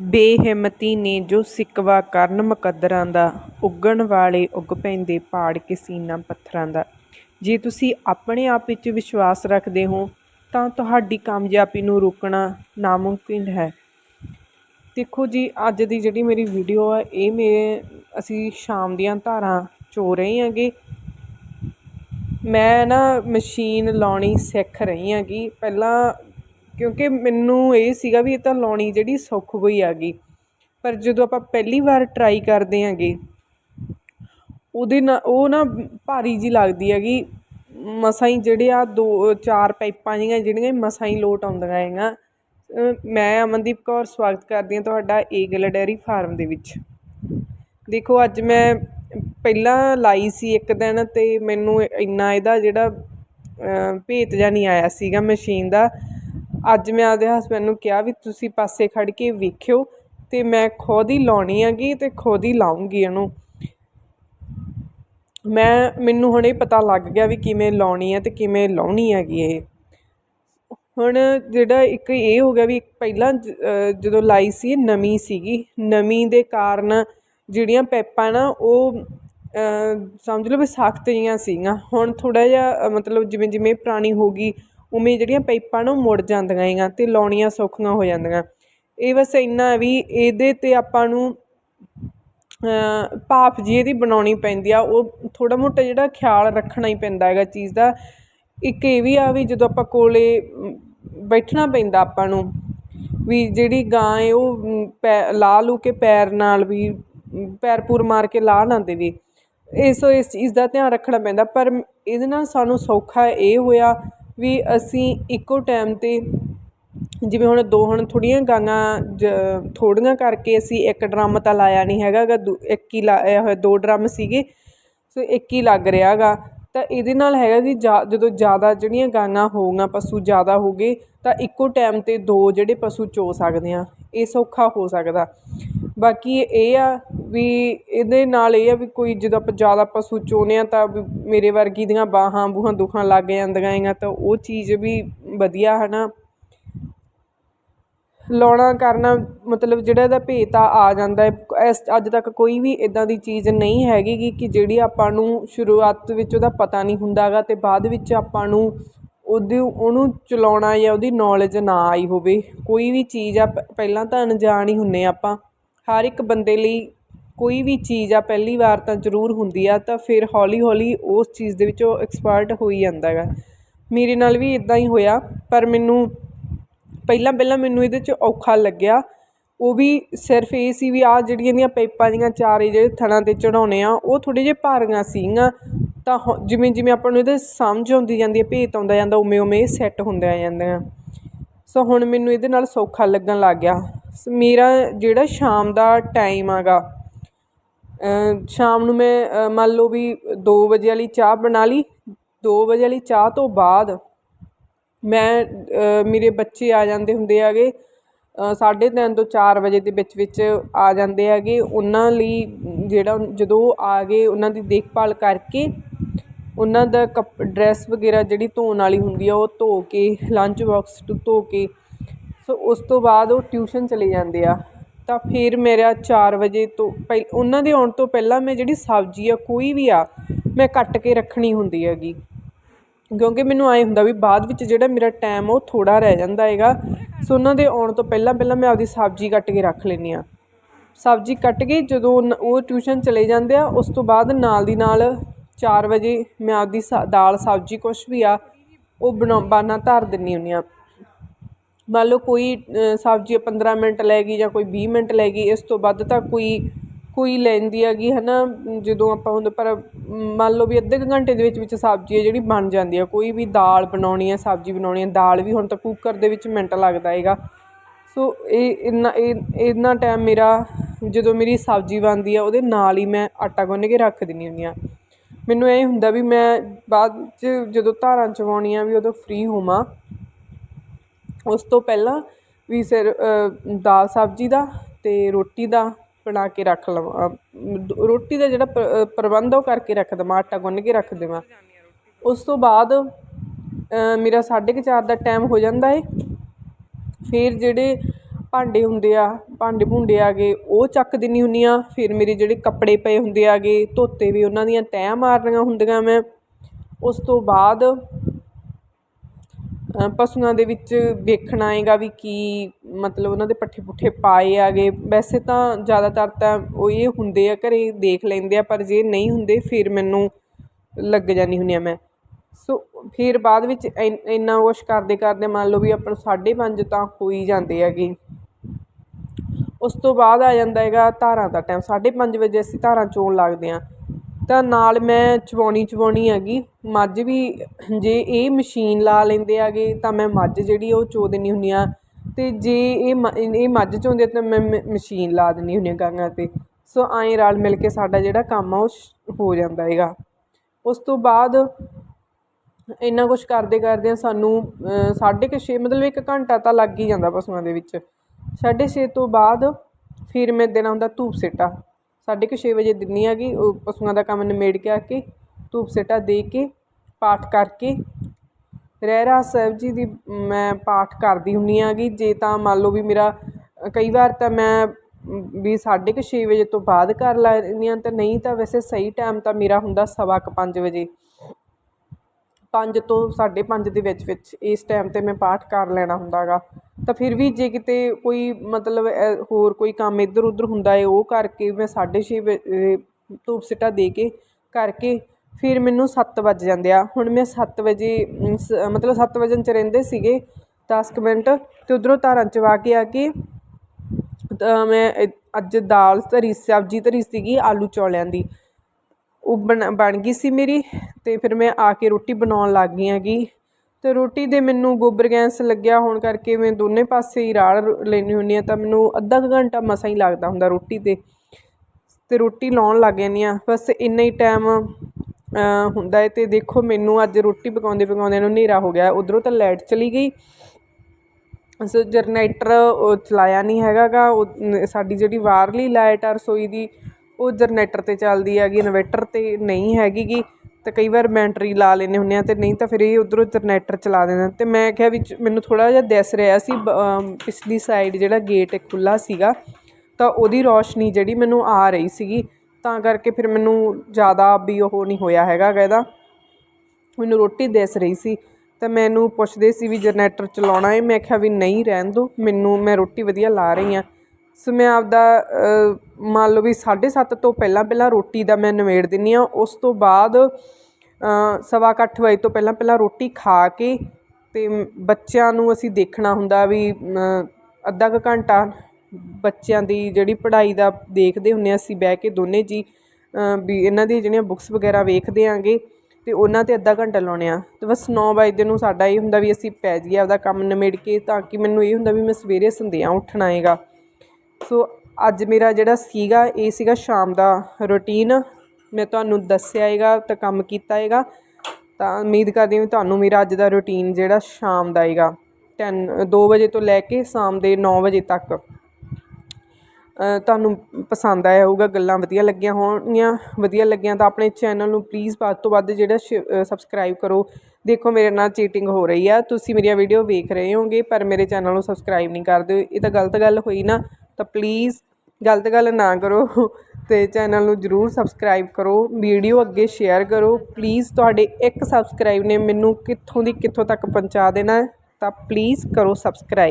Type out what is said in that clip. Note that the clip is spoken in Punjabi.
ਬੇਹਿੰਮਤੀ ਨੇ ਜੋ ਸਿਕਵਾ ਕਰਨ ਮੁਕੱਦਰਾਂ ਦਾ, ਉੱਗਣ ਵਾਲੇ ਉੱਗ ਪੈਂਦੇ ਪਾੜ ਕੇ ਸੀਨਾ ਪੱਥਰਾਂ ਦਾ। ਜੇ ਤੁਸੀਂ ਆਪਣੇ ਆਪ ਵਿੱਚ ਵਿਸ਼ਵਾਸ ਰੱਖਦੇ ਹੋ, ਤਾਂ ਤੁਹਾਡੀ ਕਾਮਯਾਬੀ ਨੂੰ ਰੋਕਣਾ ਨਾਮੁਮਕਿਨ ਹੈ। ਦੇਖੋ ਜੀ, ਅੱਜ ਦੀ ਜਿਹੜੀ ਮੇਰੀ ਵੀਡੀਓ ਹੈ ਇਹ ਮੇਰੇ, ਅਸੀਂ ਸ਼ਾਮ ਦੀਆਂ ਧਾਰਾਂ ਚੋ ਰਹੇ ਹਾਂਗੇ। ਮੈਂ ਨਾ ਮਸ਼ੀਨ ਲਾਉਣੀ ਸਿੱਖ ਰਹੀ ਹਾਂਗੀ। ਪਹਿਲਾਂ ਕਿਉਂਕਿ ਮੈਨੂੰ ਇਹ ਸੀਗਾ ਵੀ ਇਹ ਤਾਂ ਲਾਉਣੀ ਜਿਹੜੀ ਸੌਖ ਹੋਈ ਆ ਗਈ। ਪਰ ਜਦੋਂ ਆਪਾਂ ਪਹਿਲੀ ਵਾਰ ਟਰਾਈ ਕਰਦੇ ਹੈਗੇ, ਉਹਦੇ ਨਾਲ ਉਹ ਨਾ ਭਾਰੀ ਜੀ ਲੱਗਦੀ ਹੈਗੀ ਮਸਾਂ ਹੀ ਜਿਹੜੇ ਆ ਦੋ, ਚਾਰ ਪਾਈਪਾਂ ਜਿਹੀਆਂ ਜਿਹੜੀਆਂ ਮਸਾਂ ਹੀ ਲੋਟ ਆਉਂਦੀਆਂ ਹੈਗਾ ਮੈਂ ਅਮਨਦੀਪ ਕੌਰ, ਸਵਾਗਤ ਕਰਦੀ ਹਾਂ ਤੁਹਾਡਾ ਏਗਲ ਡੈਰੀ ਫਾਰਮ ਦੇ ਵਿੱਚ। ਦੇਖੋ, ਅੱਜ ਮੈਂ ਪਹਿਲਾਂ ਲਾਈ ਸੀ ਇੱਕ ਦਿਨ ਤੇ ਮੈਨੂੰ ਇੰਨਾ ਇਹਦਾ ਜਿਹੜਾ ਭੇਤ ਜਿਹਾ ਨਹੀਂ ਆਇਆ ਸੀਗਾ ਮਸ਼ੀਨ ਦਾ। ਅੱਜ ਮੈਂ ਆਪਦੇ ਹਸਬੈਂਡ ਨੂੰ ਕਿਹਾ ਵੀ ਤੁਸੀਂ ਪਾਸੇ ਖੜ੍ਹ ਕੇ ਵੇਖਿਓ ਅਤੇ ਮੈਂ ਖੁਦ ਹੀ ਲਾਉਣੀ ਹੈਗੀ ਅਤੇ ਖੁਦ ਹੀ ਲਾਉਂਗੀ ਇਹਨੂੰ। ਮੈਂ, ਮੈਨੂੰ ਹੁਣ ਇਹ ਪਤਾ ਲੱਗ ਗਿਆ ਵੀ ਕਿਵੇਂ ਲਾਉਣੀ ਹੈ ਅਤੇ ਕਿਵੇਂ ਲਾਉਣੀ ਹੈਗੀ ਇਹ। ਹੁਣ ਜਿਹੜਾ ਇੱਕ ਇਹ ਹੋ ਗਿਆ ਵੀ ਪਹਿਲਾਂ ਜਦੋਂ ਲਾਈ ਸੀ ਇਹ ਨਵੀਂ ਸੀਗੀ ਨਮੀ ਦੇ ਕਾਰਨ ਜਿਹੜੀਆਂ ਪੈਪਾਂ ਨਾ ਉਹ ਸਮਝ ਲਓ ਵੀ ਸਖਤ ਜਿਹੀਆਂ ਸੀਗੀਆਂ। ਹੁਣ ਥੋੜ੍ਹਾ ਜਿਹਾ, ਮਤਲਬ ਜਿਵੇਂ ਜਿਵੇਂ ਪੁਰਾਣੀ ਹੋ ਗਈ ਉਵੇਂ ਜਿਹੜੀਆਂ ਪਾਈਪਾਂ ਨੇ ਉਹ ਮੁੜ ਜਾਂਦੀਆਂ ਹੈਗੀਆਂ ਅਤੇ ਲਾਉਣੀਆਂ ਸੌਖੀਆਂ ਹੋ ਜਾਂਦੀਆਂ। ਇਹ ਬਸ ਇੰਨਾ ਵੀ ਇਹਦੇ ਤੇ ਆਪਾਂ ਨੂੰ ਅ, ਭਾਫ ਜੀ ਇਹਦੀ ਬਣਾਉਣੀ ਪੈਂਦੀ ਆ। ਉਹ ਥੋੜ੍ਹਾ ਮੋਟਾ ਜਿਹੜਾ ਖਿਆਲ ਰੱਖਣਾ ਹੀ ਪੈਂਦਾ ਹੈਗਾ ਚੀਜ਼ ਦਾ। ਇੱਕ ਇਹ ਵੀ ਆ ਵੀ ਜਦੋਂ ਆਪਾਂ ਕੋਲੇ ਬੈਠਣਾ ਪੈਂਦਾ ਆਪਾਂ ਨੂੰ ਵੀ ਜਿਹੜੀ ਗਾਂ ਹੈ ਉਹ ਪੈ ਲਾ ਲੂ ਕੇ ਪੈਰ ਨਾਲ ਵੀ ਪੈਰ ਪੂਰ ਮਾਰ ਕੇ ਲਾ ਨਾ ਦੇਵੇ। ਇਸ ਇਸ ਚੀਜ਼ ਦਾ ਧਿਆਨ ਰੱਖਣਾ ਪੈਂਦਾ। ਪਰ ਇਹਦੇ ਨਾਲ ਸਾਨੂੰ ਸੌਖਾ ਇਹ ਹੋਇਆ ਵੀ ਅਸੀਂ ਇੱਕੋ ਟਾਈਮ ਤੇ ਜਿਵੇਂ ਹੁਣ ਦੋ ਹੁਣ ਥੋੜ੍ਹੀਆਂ ਗਾਂਆਂ ਜ, ਥੋੜ੍ਹੀਆਂ ਕਰਕੇ ਅਸੀਂ ਇੱਕ ਡਰਮ ਤਾਂ ਲਾਇਆ ਨਹੀਂ ਹੈਗਾ ਗਾ, ਦੂ, ਇੱਕ ਹੀ ਲਾਇਆ ਹੋਇਆ ਦੋ ਡਰਮ ਸੀਗੇ, ਸੋ ਇੱਕ ਹੀ ਲੱਗ ਰਿਹਾ ਗਾ। ਤਾਂ ਇਹਦੇ ਨਾਲ ਹੈਗਾ ਕਿ ਜਾ, ਜਦੋਂ ਜ਼ਿਆਦਾ ਜਿਹੜੀਆਂ ਗਾਂਆਂ ਹੋਊਗੀਆਂ ਪਸ਼ੂ ਜ਼ਿਆਦਾ ਹੋ ਗਏ ਤਾਂ ਇੱਕੋ ਟਾਈਮ 'ਤੇ ਦੋ ਜਿਹੜੇ ਪਸ਼ੂ ਚੋ ਸਕਦੇ ਹਾਂ ਇਹ ਸੌਖਾ ਹੋ ਸਕਦਾ। ਬਾਕੀ ਇਹ ਆ ਵੀ ਇਹਦੇ ਨਾਲ ਇਹ ਆ ਵੀ ਕੋਈ ਜਦੋਂ ਆਪਾਂ ਜ਼ਿਆਦਾ ਪਸ਼ੂ ਚੋਨੇ ਹਾਂ ਤਾਂ ਵੀ ਮੇਰੇ ਵਰਗੀ ਦੀਆਂ ਬਾਹਾਂ ਬੂਹਾਂ ਦੁਖਣ ਲੱਗ ਜਾਂਦੀਆਂ ਹੈਗੀਆਂ ਤਾਂ ਉਹ ਚੀਜ਼ ਵੀ ਵਧੀਆ ਹੈ ਨਾ ਲਾਉਣਾ, ਕਰਨਾ ਮਤਲਬ ਜਿਹੜਾ ਇਹਦਾ ਭੇਤ ਆ ਆ ਜਾਂਦਾ ਹੈ। ਇਸ ਅੱਜ ਤੱਕ ਕੋਈ ਵੀ ਇਦਾਂ ਦੀ ਚੀਜ਼ ਨਹੀਂ ਹੈਗੀ ਕਿ ਜਿਹੜੀ ਆਪਾਂ ਨੂੰ ਸ਼ੁਰੂਆਤ ਵਿੱਚ ਉਹਦਾ ਪਤਾ ਨਹੀਂ ਹੁੰਦਾ ਗਾ ਤੇ ਬਾਅਦ ਵਿੱਚ ਆਪਾਂ ਨੂੰ ਉਹਦੀ, ਉਹਨੂੰ ਚਲਾਉਣਾ ਜਾਂ ਉਹਦੀ ਨੌਲੇਜ ਨਾ ਆਈ ਹੋਵੇ। ਕੋਈ ਵੀ ਚੀਜ਼ ਆ, ਪ- ਪਹਿਲਾਂ ਤਾਂ ਅਣਜਾਣ ਹੀ ਹੁੰਨੇ ਆਪਾਂ। ਹਰ ਇੱਕ ਬੰਦੇ ਲਈ ਕੋਈ ਵੀ ਚੀਜ਼ ਆ, ਪਹਿਲੀ ਵਾਰ ਤਾਂ ਜ਼ਰੂਰ ਹੁੰਦੀ ਆ, ਤਾਂ ਫਿਰ ਹੌਲੀ ਹੌਲੀ ਉਸ ਚੀਜ਼ ਦੇ ਵਿੱਚ ਉਹ ਐਕਸਪਰਟ ਹੋਈ ਜਾਂਦਾ ਹੈਗਾ। ਮੇਰੇ ਨਾਲ ਵੀ ਇਦਾਂ ਹੀ ਹੋਇਆ, ਪਰ ਮੈਨੂੰ ਪਹਿਲਾਂ ਪਹਿਲਾਂ ਮੈਨੂੰ ਇਹਦੇ 'ਚ ਔਖਾ ਲੱਗਿਆ। ਉਹ ਵੀ ਸਿਰਫ ਇਹ ਸੀ ਵੀ ਆਹ ਜਿਹੜੀਆਂ ਇਹਦੀਆਂ ਪਾਈਪਾਂ ਦੀਆਂ ਚਾਰੇ ਜਿਹੜੇ ਥਣਾਂ 'ਤੇ ਚੜਾਉਣੇ ਆ, ਉਹ ਥੋੜ੍ਹੇ ਜਿਹੇ ਭਾਰੀਆਂ ਸੀਗੀਆਂ। ਤਾਂ ਹੁ- ਜਿਵੇਂ ਜਿਵੇਂ ਆਪਾਂ ਨੂੰ ਇਹਦੇ ਸਮਝ ਆਉਂਦੀ ਜਾਂਦੀ ਹੈ ਭੇਤ ਆਉਂਦਾ ਜਾਂਦਾ ਉਵੇਂ ਉਵੇਂ ਇਹ ਸੈੱਟ ਹੁੰਦੇ ਆ ਜਾਂਦੇ ਆ। ਸੋ ਹੁਣ ਮੈਨੂੰ ਇਹਦੇ ਨਾਲ ਸੌਖਾ ਲੱਗਣ ਲੱਗ ਗਿਆ। ਸ- ਮੇਰਾ ਜਿਹੜਾ ਸ਼ਾਮ ਦਾ ਟਾਈਮ ਆਗਾ ਸ਼ਾਮ ਨੂੰ ਮੈਂ ਮੰਨ ਲਓ ਵੀ 2 ਵਜੇ ਵਾਲੀ ਚਾਹ ਬਣਾ ਲਈ। 2 ਵਜੇ ਵਾਲੀ ਚਾਹ ਤੋਂ ਬਾਅਦ ਮੈਂ ਮੇਰੇ ਬੱਚੇ ਆ ਜਾਂਦੇ ਹੁੰਦੇ ਹੈਗੇ ਅ, ਸਾਢੇ ਤਿੰਨ ਤੋਂ 4 ਵਜੇ ਦੇ ਵਿੱਚ ਵਿੱਚ ਆ ਜਾਂਦੇ ਹੈਗੇ। ਉਹਨਾਂ ਲਈ ਜਿਹੜਾ ਜਦੋਂ ਉਹ ਆ ਗਏ ਉਹਨਾਂ ਦੀ ਦੇਖਭਾਲ ਕਰਕੇ ਉਹਨਾਂ ਦਾ ਕੱਪ ਡਰੈਸ ਵਗੈਰਾ ਜਿਹੜੀ ਧੋਣ ਵਾਲੀ ਹੁੰਦੀ ਆ, ਉਹ ਧੋ ਕੇ ਲੰਚ ਬਾਕਸ ਧੋ ਕੇ, ਸੋ ਉਸ ਤੋਂ ਬਾਅਦ ਉਹ ਟਿਊਸ਼ਨ ਚਲੇ ਜਾਂਦੇ ਆ। ਤਾਂ ਫਿਰ ਮੇਰਾ ਚਾਰ ਵਜੇ ਤੋਂ ਪਹਿ, ਉਹਨਾਂ ਦੇ ਆਉਣ ਤੋਂ ਪਹਿਲਾਂ ਮੈਂ ਜਿਹੜੀ ਸਬਜ਼ੀ ਆ, ਕੋਈ ਵੀ ਆ, ਮੈਂ ਕੱਟ ਕੇ ਰੱਖਣੀ ਹੁੰਦੀ ਹੈਗੀ। ਕਿਉਂਕਿ ਮੈਨੂੰ ਆਏ ਹੁੰਦਾ ਵੀ ਬਾਅਦ ਵਿੱਚ ਜਿਹੜਾ ਮੇਰਾ ਟਾਈਮ ਉਹ ਥੋੜਾ ਰਹਿ ਜਾਂਦਾ ਹੈਗਾ। ਸੋ ਉਹਨਾਂ ਦੇ ਆਉਣ ਤੋਂ ਪਹਿਲਾਂ ਪਹਿਲਾਂ ਮੈਂ ਆਪਦੀ ਸਬਜ਼ੀ ਕੱਟ ਕੇ ਰੱਖ ਲੈਂਦੀ ਆ ਸਬਜ਼ੀ ਕੱਟ ਕੇ ਜਦੋਂ ਉਨ- ਉਹ ਟਿਊਸ਼ਨ ਚਲੇ ਜਾਂਦੇ ਆ, ਉਸ ਤੋਂ ਬਾਅਦ ਨਾਲ ਦੀ ਨਾਲ 4 ਵਜੇ ਮੈਂ ਆਪਦੀ ਸ- ਦਾਲ, ਸਬਜ਼ੀ ਕੁਛ ਵੀ ਆ, ਉਹ ਬਣਾ, ਬਾਨਾ ਧਾਰ ਦਿੰਦੀ ਹੁੰਦੀ ਆ। ਮੰਨ ਲਓ ਕੋਈ ਸਬਜ਼ੀ 15 ਮਿੰਟ ਲੈ ਗਈ ਜਾਂ ਕੋਈ 20 ਮਿੰਟ ਲੈ ਗਈ, ਇਸ ਤੋਂ ਵੱਧ ਤਾਂ ਕੋਈ ਕੋਈ ਲੈਂਦੀ ਹੈਗੀ ਹੈ ਨਾ ਜਦੋਂ ਆਪਾਂ ਹੁਣ ਪਰ ਮੰਨ ਲਓ ਵੀ ਅੱਧੇ ਕੁ ਘੰਟੇ ਦੇ ਵਿੱਚ ਵਿੱਚ ਸਬਜ਼ੀ ਹੈ ਜਿਹੜੀ ਬਣ ਜਾਂਦੀ ਹੈ ਕੋਈ ਵੀ ਦਾਲ ਬਣਾਉਣੀ ਹੈ, ਸਬਜ਼ੀ ਬਣਾਉਣੀ ਹੈ, ਦਾਲ ਵੀ ਹੁਣ ਤਾਂ ਕੁੱਕਰ ਦੇ ਵਿੱਚ ਮਿੰਟ ਲੱਗਦਾ ਹੈਗਾ। ਸੋ ਇਹ ਇੰਨਾ ਇਹ, ਇੰਨਾ ਟਾਈਮ ਮੇਰਾ, ਜਦੋਂ ਮੇਰੀ ਸਬਜ਼ੀ ਬਣਦੀ ਆ, ਉਹਦੇ ਨਾਲ ਹੀ ਮੈਂ ਆਟਾ ਗੁੰਨ ਕੇ ਰੱਖ ਦਿੰਦੀ ਹੁੰਦੀ ਹਾਂ ਮੈਨੂੰ ਇਹ ਹੁੰਦਾ ਵੀ ਮੈਂ ਬਾਅਦ 'ਚ ਜਦੋਂ ਧਾਰਾਂ ਚਵਾਉਣੀਆਂ ਵੀ ਉਦੋਂ ਫਰੀ ਹੋਵਾਂ, ਉਸ ਤੋਂ ਪਹਿਲਾਂ ਵੀ ਸਿਰ ਦਾਲ ਸਬਜ਼ੀ ਦਾ ਅਤੇ ਰੋਟੀ ਦਾ ਬਣਾ ਕੇ ਰੱਖ ਲਵਾਂ ਰੋਟੀ ਦਾ ਜਿਹੜਾ ਪ- ਪ੍ਰਬੰਧ ਉਹ ਕਰਕੇ ਰੱਖ ਦੇਵਾਂ, ਆਟਾ ਗੁੰਨ ਕੇ ਰੱਖ ਦੇਵਾਂ। ਉਸ ਤੋਂ ਬਾਅਦ ਮੇਰਾ ਸਾਢੇ ਕੁ ਚਾਰ ਦਾ ਟਾਈਮ ਹੋ ਜਾਂਦਾ ਹੈ ਫਿਰ ਜਿਹੜੇ ਭਾਂਡੇ ਹੁੰਦੇ ਆ, ਭਾਂਡੇ ਭੁੰਡੇ ਆ ਗਏ ਉਹ ਚੱਕ ਦਿੰਦੀ ਹੁੰਦੀ ਹਾਂ ਫਿਰ ਮੇਰੇ ਜਿਹੜੇ ਕੱਪੜੇ ਪਏ ਹੁੰਦੇ ਆਗੇ, ਧੋਤੇ ਵੀ ਉਹਨਾਂ ਦੀਆਂ ਤੈਅ ਮਾਰਨੀਆਂ ਹੁੰਦੀਆਂ ਮੈਂ। ਉਸ ਤੋਂ ਬਾਅਦ ਪਸ਼ੂਆਂ ਦੇ ਵਿੱਚ ਵੇਖਣਾ ਆਏਗਾ ਵੀ ਕੀ ਮਤਲਬ ਉਹਨਾਂ ਦੇ ਪੱਠੇ ਪੁੱਠੇ ਪਾਏ ਆਗੇ। ਵੈਸੇ ਤਾਂ ਜ਼ਿਆਦਾਤਰ ਤਾਂ ਉਹ ਇਹ ਹੁੰਦੇ ਆ, ਘਰ ਦੇਖ ਲੈਂਦੇ ਆ, ਪਰ ਜੇ ਨਹੀਂ ਹੁੰਦੇ, ਫਿਰ ਮੈਨੂੰ ਲੱਗ ਜਾਂਦੀ ਹੁੰਦੀ ਆ ਮੈਂ। ਸੋ ਫਿਰ ਬਾਅਦ ਵਿੱਚ ਇਨ- ਇੰਨਾ ਕੁਛ ਕਰਦੇ ਕਰਦੇ ਮੰਨ ਲਓ ਵੀ ਆਪਾਂ ਨੂੰ ਸਾਢੇ ਪੰਜ ਤਾਂ ਹੋ ਹੀ ਜਾਂਦੇ ਹੈਗੇ। ਉਸ ਤੋਂ ਬਾਅਦ ਆ ਜਾਂਦਾ ਹੈਗਾ ਧਾਰਾਂ ਦਾ ਟਾਈਮ 5:30 ਵਜੇ ਅਸੀਂ ਧਾਰਾਂ ਚੋਣ ਲੱਗਦੇ ਹਾਂ। ਤਾਂ ਨਾਲ ਮੈਂ ਚਵਾਉਣੀ ਚਵਾਉਣੀ ਹੈਗੀ। ਮੱਝ ਵੀ ਜੇ ਇਹ ਮਸ਼ੀਨ ਲਾ ਲੈਂਦੇ ਹੈਗੇ ਤਾਂ ਮੈਂ ਮੱਝ ਜਿਹੜੀ ਉਹ ਚੋ ਦਿੰਦੀ ਹੁੰਦੀ ਹਾਂ। ਅਤੇ ਜੇ ਇਹ ਮ, ਇਹ ਮੱਝ ਚੋਂਦੇ ਤਾਂ ਮੈਂ ਮ- ਮਸ਼ੀਨ ਲਾ ਦਿੰਦੀ ਹੁੰਦੀ ਹਾਂ ਗਾਂਆਂ 'ਤੇ। ਸੋ ਐਂ ਰਲ ਮਿਲ ਕੇ ਸਾਡਾ ਜਿਹੜਾ ਕੰਮ ਆ ਉਹ ਸ਼- ਹੋ ਜਾਂਦਾ ਹੈਗਾ। ਉਸ ਤੋਂ ਬਾਅਦ ਇੰਨਾ ਕੁਛ ਕਰਦੇ ਕਰਦੇ ਸਾਨੂੰ ਸਾਢੇ ਕੁ ਛੇ, ਮਤਲਬ ਇੱਕ ਘੰਟਾ ਤਾਂ ਲੱਗ ਹੀ ਜਾਂਦਾ ਪਸ਼ੂਆਂ ਦੇ ਵਿੱਚ। ਸਾਢੇ ਛੇ ਤੋਂ ਬਾਅਦ ਫਿਰ ਮੈਂ ਦੇਣਾ ਹੁੰਦਾ ਧੂਪ ਸਿੱਟਾ। ਸਾਢੇ ਕੁ ਛੇ ਵਜੇ ਦਿੰਦੀ ਹੈਗੀ ਉਹ ਪਸ਼ੂਆਂ ਦਾ ਕੰਮ ਨਿਮੇੜ ਕੇ ਆ ਕੇ ਧੂਪ ਸਿੱਟਾ ਦੇ ਕੇ ਪਾਠ ਕਰਕੇ ਰਹਿਰਾਸ ਸਾਹਿਬ ਜੀ ਦੀ ਮੈਂ ਪਾਠ ਕਰਦੀ ਹੁੰਦੀ ਹੈਗੀ ਜੇ ਤਾਂ ਮੰਨ ਲਓ ਵੀ ਮੇਰਾ, ਕਈ ਵਾਰ ਤਾਂ ਮੈਂ ਵੀ ਸਾਢੇ ਕੁ ਛੇ ਵਜੇ ਤੋਂ ਬਾਅਦ ਕਰ ਲੈਂਦੀ ਹਾਂ ਤਾਂ ਨਹੀਂ ਤਾਂ ਵੈਸੇ ਸਹੀ ਟਾਈਮ ਤਾਂ ਮੇਰਾ ਹੁੰਦਾ ਸਵਾ ਕੁ ਪੰਜ ਵਜੇ। ਪੰਜ ਤੋਂ ਸਾਢੇ ਪੰਜ ਦੇ ਵਿੱਚ ਵਿੱਚ ਇਸ ਟਾਈਮ 'ਤੇ ਮੈਂ ਪਾਠ ਕਰ ਲੈਣਾ ਹੁੰਦਾ ਗਾ ਤਾਂ ਫਿਰ ਵੀ ਜੇ ਕਿਤੇ ਕੋਈ ਮਤਲਬ ਹੋਰ ਕੋਈ ਕੰਮ ਇੱਧਰ ਉੱਧਰ ਹੁੰਦਾ ਹੈ ਉਹ ਕਰਕੇ ਮੈਂ ਸਾਢੇ ਛੇ ਵਜੇ ਧੂਪ ਸਿੱਟਾ ਦੇ ਕੇ ਕਰਕੇ ਫਿਰ ਮੈਨੂੰ ਸੱਤ ਵੱਜ ਜਾਂਦੇ ਆ। ਹੁਣ ਮੈਂ ਸੱਤ ਵਜੇ ਸ- ਮਤਲਬ ਸੱਤ ਵਜਨ 'ਚ ਰਹਿੰਦੇ ਸੀਗੇ 10 ਕੁ ਮਿੰਟ ਅਤੇ ਉੱਧਰੋਂ ਧਾਰਾਂ 'ਚ ਚਵਾ ਕੇ, ਆ ਕੇ ਮੈਂ ਅੱਜ ਦਾਲ ਧਰੀ, ਸਬਜ਼ੀ ਧਰੀ ਸੀਗੀ ਆਲੂ ਚੌਲਿਆਂ ਦੀ। ਉਹ ਬਣ ਬਣ ਗਈ ਸੀ ਮੇਰੀ ਅਤੇ ਫਿਰ ਮੈਂ ਆ ਕੇ ਰੋਟੀ ਬਣਾਉਣ ਲੱਗ ਗਈ ਹੈਗੀ। ਅਤੇ ਰੋਟੀ ਦੇ ਮੈਨੂੰ ਗੋਬਰ ਗੈਸ ਲੱਗਿਆ ਹੋਣ ਕਰਕੇ ਮੈਂ ਦੋਨੇ ਪਾਸੇ ਹੀ ਰਾੜ ਲੈਂਦੀ ਹੁੰਦੀ ਹਾਂ ਤਾਂ ਮੈਨੂੰ ਅੱਧਾ ਕੁ ਘੰਟਾ ਮਸਾਂ ਹੀ ਲੱਗਦਾ ਹੁੰਦਾ ਰੋਟੀ 'ਤੇ। ਅਤੇ ਰੋਟੀ ਲਾਉਣ ਲੱਗ ਜਾਂਦੀ ਹਾਂ। ਬਸ ਇੰਨਾ ਹੀ ਟਾਈਮ ਹੁੰਦਾ ਹੈ ਅਤੇ ਦੇਖੋ ਮੈਨੂੰ ਅੱਜ ਰੋਟੀ ਪਕਾਉਂਦੇ ਪਕਾਉਂਦੇ ਨੂੰ ਹਨੇਰਾ ਹੋ ਗਿਆ। ਉੱਧਰੋਂ ਤਾਂ ਲਾਈਟ ਚਲੀ ਗਈ। ਸੋ ਜਨਰੇਟਰ ਚਲਾਇਆ ਨਹੀਂ ਹੈਗਾ ਗਾ। ਉਹ, ਸਾਡੀ ਜਿਹੜੀ ਬਾਹਰਲੀ ਲਾਈਟ ਆ ਰਸੋਈ ਦੀ ਉਹ ਜਰਨੇਟਰ 'ਤੇ ਚੱਲਦੀ ਹੈਗੀ, ਇਨਵੇਟਰ 'ਤੇ ਨਹੀਂ ਹੈਗੀ ਗੀ ਤਾਂ ਕਈ ਵਾਰ ਬੈਟਰੀ ਲਾ ਲੈਂਦੇ ਹੁੰਦੇ ਹਾਂ ਅਤੇ ਨਹੀਂ ਤਾਂ ਫਿਰ ਇਹ ਉੱਧਰੋਂ ਜਰਨੇਟਰ ਚਲਾ ਦਿੰਦਾ ਅਤੇ ਮੈਂ ਕਿਹਾ ਵਿੱਚ ਮੈਨੂੰ ਥੋੜ੍ਹਾ ਜਿਹਾ ਦਿਸ ਰਿਹਾ ਸੀ, ਬ- ਪਿਛਲੀ ਸਾਈਡ ਜਿਹੜਾ ਗੇਟ ਖੁੱਲ੍ਹਾ ਸੀਗਾ, ਤਾਂ ਉਹਦੀ ਰੌਸ਼ਨੀ ਜਿਹੜੀ ਮੈਨੂੰ ਆ ਰਹੀ ਸੀਗੀ। ਤਾਂ ਕਰਕੇ ਫਿਰ ਮੈਨੂੰ ਜ਼ਿਆਦਾ ਵੀ ਉਹ ਨਹੀਂ ਹੋਇਆ ਹੈਗਾ ਗਾ ਇਹਦਾ। ਮੈਨੂੰ ਰੋਟੀ ਦਿਸ ਰਹੀ ਸੀ। ਤਾਂ ਮੈਨੂੰ ਪੁੱਛਦੇ ਸੀ ਵੀ ਜਨਰੇਟਰ ਚਲਾਉਣਾ ਹੈ ਮੈਂ ਕਿਹਾ ਵੀ ਨਹੀਂ ਰਹਿਣ ਦਿਓ ਮੈਨੂੰ, ਮੈਂ ਰੋਟੀ ਵਧੀਆ ਲਾ ਰਹੀ ਹਾਂ ਸੋ ਮੈਂ ਆਪਦਾ ਮੰਨ ਲਓ ਵੀ 7:30 ਤੋਂ ਪਹਿਲਾਂ ਪਹਿਲਾਂ ਰੋਟੀ ਦਾ ਮੈਂ ਨਿਬੇੜ ਦਿੰਦੀ ਹਾਂ, ਉਸ ਤੋਂ ਬਾਅਦ ਸਵਾ ਕੁ ਅੱਠ ਵਜੇ ਤੋਂ ਪਹਿਲਾਂ ਪਹਿਲਾਂ ਰੋਟੀ ਖਾ ਕੇ ਅਤੇ ਬੱਚਿਆਂ ਨੂੰ ਅਸੀਂ ਦੇਖਣਾ ਹੁੰਦਾ ਵੀ ਅੱਧਾ ਕੁ ਘੰਟਾ ਬੱਚਿਆਂ ਦੀ ਜਿਹੜੀ ਪੜ੍ਹਾਈ ਦਾ ਦੇਖਦੇ ਹੁੰਦੇ ਹਾਂ ਅਸੀਂ ਬਹਿ ਕੇ ਦੋਨੇ ਜੀ ਵੀ ਇਹਨਾਂ ਦੀਆਂ ਜਿਹੜੀਆਂ ਬੁੱਕਸ ਵਗੈਰਾ ਵੇਖਦੇ ਆਂਗੇ ਅਤੇ ਉਹਨਾਂ 'ਤੇ ਅੱਧਾ ਘੰਟਾ ਲਾਉਣੇ ਆ ਅਤੇ ਬਸ ਨੌ ਵਜੇ ਨੂੰ ਸਾਡਾ ਇਹ ਹੁੰਦਾ ਵੀ ਅਸੀਂ ਪੈ ਜਾਈਏ ਆਪਦਾ ਕੰਮ ਨਿਮੇੜ ਕੇ ਤਾਂ ਕਿ ਮੈਨੂੰ ਇਹ ਹੁੰਦਾ ਵੀ ਮੈਂ ਸਵੇਰੇ ਸੰਧਿਆ ਉੱਠਣਾ ਹੈਗਾ। ਸੋ ਅੱਜ ਮੇਰਾ ਜਿਹੜਾ ਸੀਗਾ, ਇਹ ਸੀਗਾ ਸ਼ਾਮ ਦਾ ਰੂਟੀਨ ਮੈਂ ਤੁਹਾਨੂੰ ਦੱਸਿਆ ਹੈਗਾ, ਤਾਂ ਕੰਮ ਕੀਤਾ ਹੈਗਾ। ਤਾਂ ਉਮੀਦ ਕਰਦੀ ਹਾਂ ਵੀ ਤੁਹਾਨੂੰ ਮੇਰਾ ਅੱਜ ਦਾ ਰੂਟੀਨ ਜਿਹੜਾ ਸ਼ਾਮ ਦਾ ਹੈਗਾ ਟੈਨ ਦੋ ਵਜੇ ਤੋਂ ਲੈ ਕੇ ਸ਼ਾਮ ਦੇ 9 ਵਜੇ ਤੱਕ। ਤੁਹਾਨੂੰ ਪਸੰਦ ਆਇਆ ਹੋਊਗਾ, ਗੱਲਾਂ ਵਧੀਆ ਲੱਗੀਆਂ ਹੋਣਗੀਆਂ, ਵਧੀਆ ਲੱਗੀਆਂ ਤਾਂ ਆਪਣੇ ਚੈਨਲ ਨੂੰ ਪਲੀਜ਼ ਵੱਧ ਤੋਂ ਵੱਧ ਜਿਹੜਾ ਸਬਸਕ੍ਰਾਈਬ ਕਰੋ। ਦੇਖੋ, ਮੇਰੇ ਨਾਲ ਚੀਟਿੰਗ ਹੋ ਰਹੀ ਆ, ਤੁਸੀਂ ਮੇਰੀਆਂ ਵੀਡੀਓ ਵੇਖ ਰਹੇ ਹੋਗੇ, ਪਰ ਮੇਰੇ ਚੈਨਲ ਨੂੰ ਸਬਸਕ੍ਰਾਈਬ ਨਹੀਂ ਕਰਦੇ, ਇਹ ਤਾਂ ਗਲਤ ਗੱਲ ਹੋਈ ਨਾ। ਤਾਂ ਪਲੀਜ਼ ਗਲਤ ਗੱਲ ਨਾ ਕਰੋ ਤੇ ਚੈਨਲ ਨੂੰ ਜਰੂਰ ਸਬਸਕ੍ਰਾਈਬ ਕਰੋ ਵੀਡੀਓ ਅੱਗੇ ਸ਼ੇਅਰ ਕਰੋ। ਪਲੀਜ਼ ਤੁਹਾਡੇ ਇੱਕ ਸਬਸਕ੍ਰਾਈਬ ਨੇ ਮੈਨੂੰ ਕਿੱਥੋਂ ਦੀ ਕਿੱਥੋਂ ਤੱਕ ਪਹੁੰਚਾ ਦੇਣਾ ਤਾਂ ਪਲੀਜ਼ ਕਰੋ ਸਬਸਕ੍ਰਾਈਬ